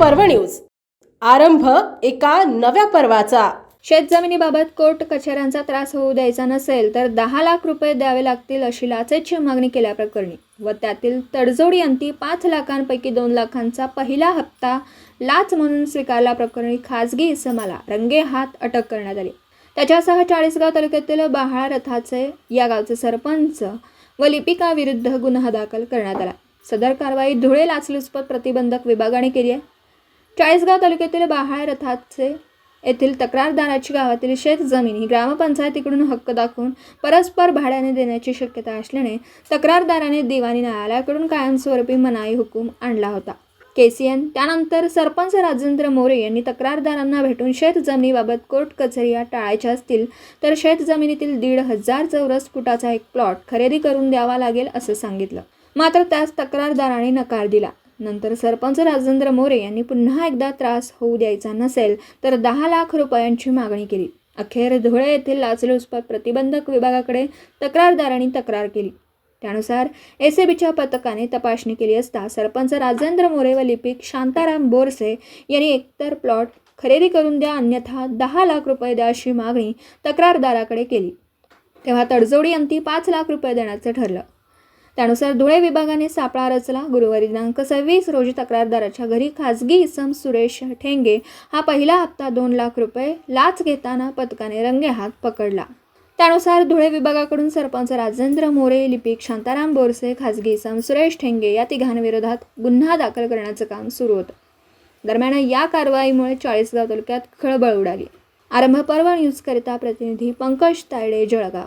पर्व न्यूज. आरंभ एका नव्या पर्वाचा. शेतजमिनीबाबत कोर्ट कचेऱ्यांचा त्रास होऊ द्यायचा नसेल तर दहा लाख रुपये द्यावे लागतील अशी लाचेची मागणी केल्याप्रकरणी व त्यातील तडजोडी अंती पाच लाखांपैकी दोन लाखांचा पहिला हप्ता लाच म्हणून स्वीकारल्याप्रकरणी खाजगी इसमाला रंगेहात अटक करण्यात आली. त्याच्यासह चाळीसगाव तालुक्यातील बहाळ रथाचे या गावचे सरपंच व लिपिका विरुद्ध गुन्हा दाखल करण्यात आला. सदर कारवाई धुळे लाचलुचपत प्रतिबंधक विभागाने केली आहे. चाळीसगाव तालुक्यातील बाहाळ रथाचे येथील तक्रारदाराची गावातील शेत जमीन ही ग्रामपंचायतीकडून हक्क दाखवून परस्पर भाड्याने देण्याची शक्यता असल्याने तक्रारदाराने दिवाणी न्यायालयाकडून कायमस्वरूपी मनाई हुकूम आणला होता. केसीएन त्यानंतर सरपंच राजेंद्र मोरे यांनी तक्रारदारांना भेटून शेत जमिनीबाबत कोर्ट कचेऱ्या टाळायच्या असतील तर शेत जमिनीतील दीड हजार चौरस फुटाचा एक प्लॉट खरेदी करून द्यावा लागेल असं सांगितलं. मात्र त्यास तक्रारदाराने नकार दिला. नंतर सरपंच राजेंद्र मोरे यांनी पुन्हा एकदा त्रास होऊ द्यायचा नसेल तर दहा लाख रुपयांची मागणी केली. अखेर धुळे येथील लाचलुचपत प्रतिबंधक विभागाकडे तक्रारदारांनी तक्रार केली. त्यानुसार एसीबीच्या पथकाने तपासणी केली असता सरपंच राजेंद्र मोरे व लिपिक शांताराम बोरसे यांनी एकतर प्लॉट खरेदी करून द्या अन्यथा दहा लाख रुपये द्या अशी मागणी तक्रारदाराकडे केली. तेव्हा तडजोडी अंती पाच लाख रुपये देण्याचं ठरलं. त्यानुसार धुळे विभागाने सापळा रचला. गुरुवारी दिनांक सव्वीस रोजी तक्रारदाराच्या घरी खाजगी इसम सुरेश ठेंगे हा पहिला हप्ता दोन लाख रुपये लाच घेताना पथकाने रंगेहात पकडला. त्यानुसार धुळे विभागाकडून सरपंच राजेंद्र मोरे लिपिक शांताराम बोरसे खाजगी इसम सुरेश ठेंगे या तिघांविरोधात गुन्हा दाखल करण्याचं काम सुरू होतं. दरम्यान या कारवाईमुळे चाळीसगाव तालुक्यात खळबळ उडाली. आरंभ पर्व न्यूजकरिता प्रतिनिधी पंकज तायडे जळगाव.